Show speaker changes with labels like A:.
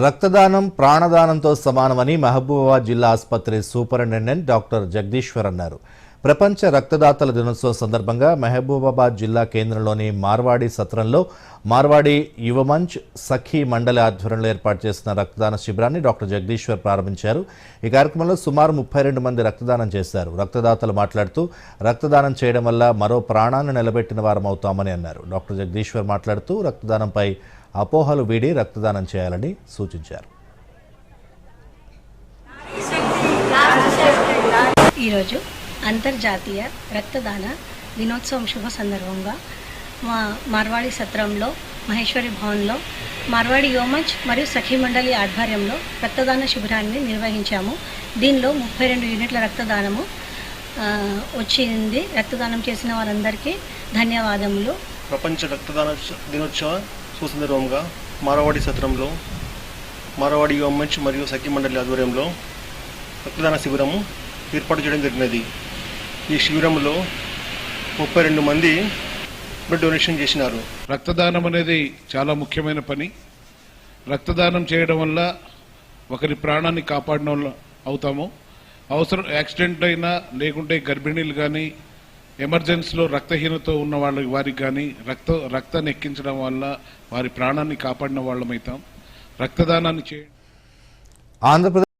A: రక్తదానం ప్రాణదానంతో సమానమని మహబూబాబాద్ జిల్లా ఆసుపత్రి సూపరింటెండెంట్ డాక్టర్ జగదీశ్వర్ అన్నారు. ప్రపంచ రక్తదాతల దినోత్సవం సందర్భంగా మహబూబాబాద్ జిల్లా కేంద్రంలోని మార్వాడి సత్రంలో మార్వాడి యువమంచ్ సఖీ మండలి ఆధ్వర్యంలో ఏర్పాటు చేసిన రక్తదాన శిబిరాన్ని డాక్టర్ జగదీశ్వర్ ప్రారంభించారు. ఈ కార్యక్రమంలో సుమారు ముప్పై రెండు మంది రక్తదానం చేశారు. రక్తదాతలు మాట్లాడుతూ రక్తదానం చేయడం వల్ల మరో ప్రాణాన్ని నిలబెట్టిన వారం అవుతామని అన్నారు. డాక్టర్ జగదీశ్వర్ మాట్లాడుతూ రక్తదానంపై అపోహలు వీడి రక్తదానం చేయాలని సూచించారు.
B: ఈరోజు అంతర్జాతీయ రక్తదాన దినోత్సవం శుభ సందర్భంగా మా మార్వాడి సత్రంలో మహేశ్వరి భవన్లో మార్వాడి యోమంచ్ మరియు సఖీ మండలి ఆధ్వర్యంలో రక్తదాన శిబిరాన్ని నిర్వహించాము. దీనిలో ముప్పై రెండు యూనిట్ల రక్తదానము వచ్చింది. రక్తదానం చేసిన వారందరికీ ధన్యవాదములు.
C: ప్రపంచ రక్తదాన దినోత్సవ సుసందర్భంగా మారవాడి సత్రంలో మారవాడి యువమంచ్ మరియు సఖి మండలి ఆధ్వర్యంలో రక్తదాన శిబిరము ఏర్పాటు చేయడం జరిగినది. ఈ శిబిరంలో ముప్పై రెండు మంది బ్లడ్ డొనేషన్ చేసినారు.
D: రక్తదానం అనేది చాలా ముఖ్యమైన పని. రక్తదానం చేయడం వల్ల ఒకరి ప్రాణాన్ని కాపాడడం అవుతాము. అవసరం యాక్సిడెంట్ అయినా లేకుంటే గర్భిణీలు కానీ ఎమర్జెన్సీలో రక్తహీనత ఉన్న వాళ్ళ వారికి కానీ రక్త రక్తాన్ని ఎక్కించడం వల్ల వారి ప్రాణాన్ని కాపాడిన వాళ్ళమైతాం. రక్తదానాన్ని చేయ
A: ఆంధ్రప్రదేశ్